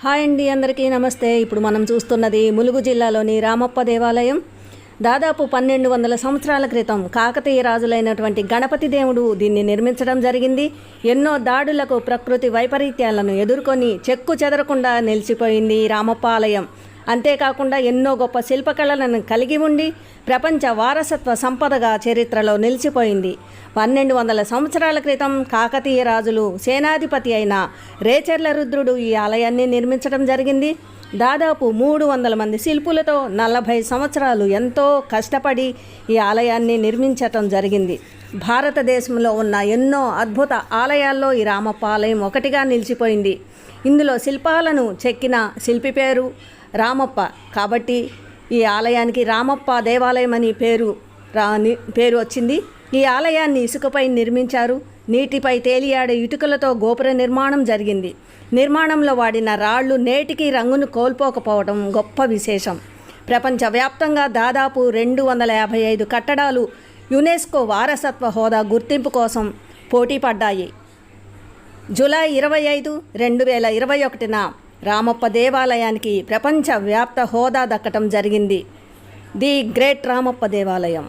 Hi అండి అందరికీ నమస్తే. ఇప్పుడు మనం చూస్తున్నది ములుగు జిల్లాలోని రామప్ప దేవాలయం. దాదాపు పన్నెండు వందల సంవత్సరాల క్రితం కాకతీయ రాజులైనటువంటి గణపతి దేవుడు దీన్ని నిర్మించడం జరిగింది. ఎన్నో దాడులకు ప్రకృతి వైపరీత్యాలను ఎదుర్కొని చెక్కు చెదరకుండా నిలిచిపోయింది రామప్ప ఆలయం. అంతేకాకుండా ఎన్నో గొప్ప శిల్పకళలను కలిగి ఉండి ప్రపంచ వారసత్వ సంపదగా చరిత్రలో నిలిచిపోయింది. పన్నెండు వందల సంవత్సరాల క్రితం కాకతీయ రాజులు సేనాధిపతి అయిన రేచర్ల రుద్రుడు ఈ ఆలయాన్ని నిర్మించడం జరిగింది. దాదాపు మూడు వందల మంది శిల్పులతో నలభై సంవత్సరాలు ఎంతో కష్టపడి ఈ ఆలయాన్ని నిర్మించటం జరిగింది. భారతదేశంలో ఉన్న ఎన్నో అద్భుత ఆలయాల్లో ఈ రామప్ప ఆలయం ఒకటిగా నిలిచిపోయింది. ఇందులో శిల్పాలను చెక్కిన శిల్పి పేరు రామప్ప. కాబట్టి ఈ ఆలయానికి రామప్ప దేవాలయం అని పేరు రా ని- పేరు వచ్చింది. ఈ ఆలయాన్ని ఇసుకపై నిర్మించారు. నీటిపై తేలియాడే ఇటుకలతో గోపుర నిర్మాణం జరిగింది. నిర్మాణంలో వాడిన రాళ్ళు నేటికి రంగును కోల్పోకపోవడం గొప్ప విశేషం. ప్రపంచవ్యాప్తంగా దాదాపు రెండు వందల యాభై ఐదు కట్టడాలు యునెస్కో వారసత్వ హోదా గుర్తింపు కోసం పోటీ పడ్డాయి జూలై ఇరవై ఐదు రెండు వేల ఇరవై ఒకటిన రామప్ప దేవాలయానికి ప్రపంచ వ్యాప్త హోదా దక్కటం జరిగింది. ది గ్రేట్ రామప్ప దేవాలయం.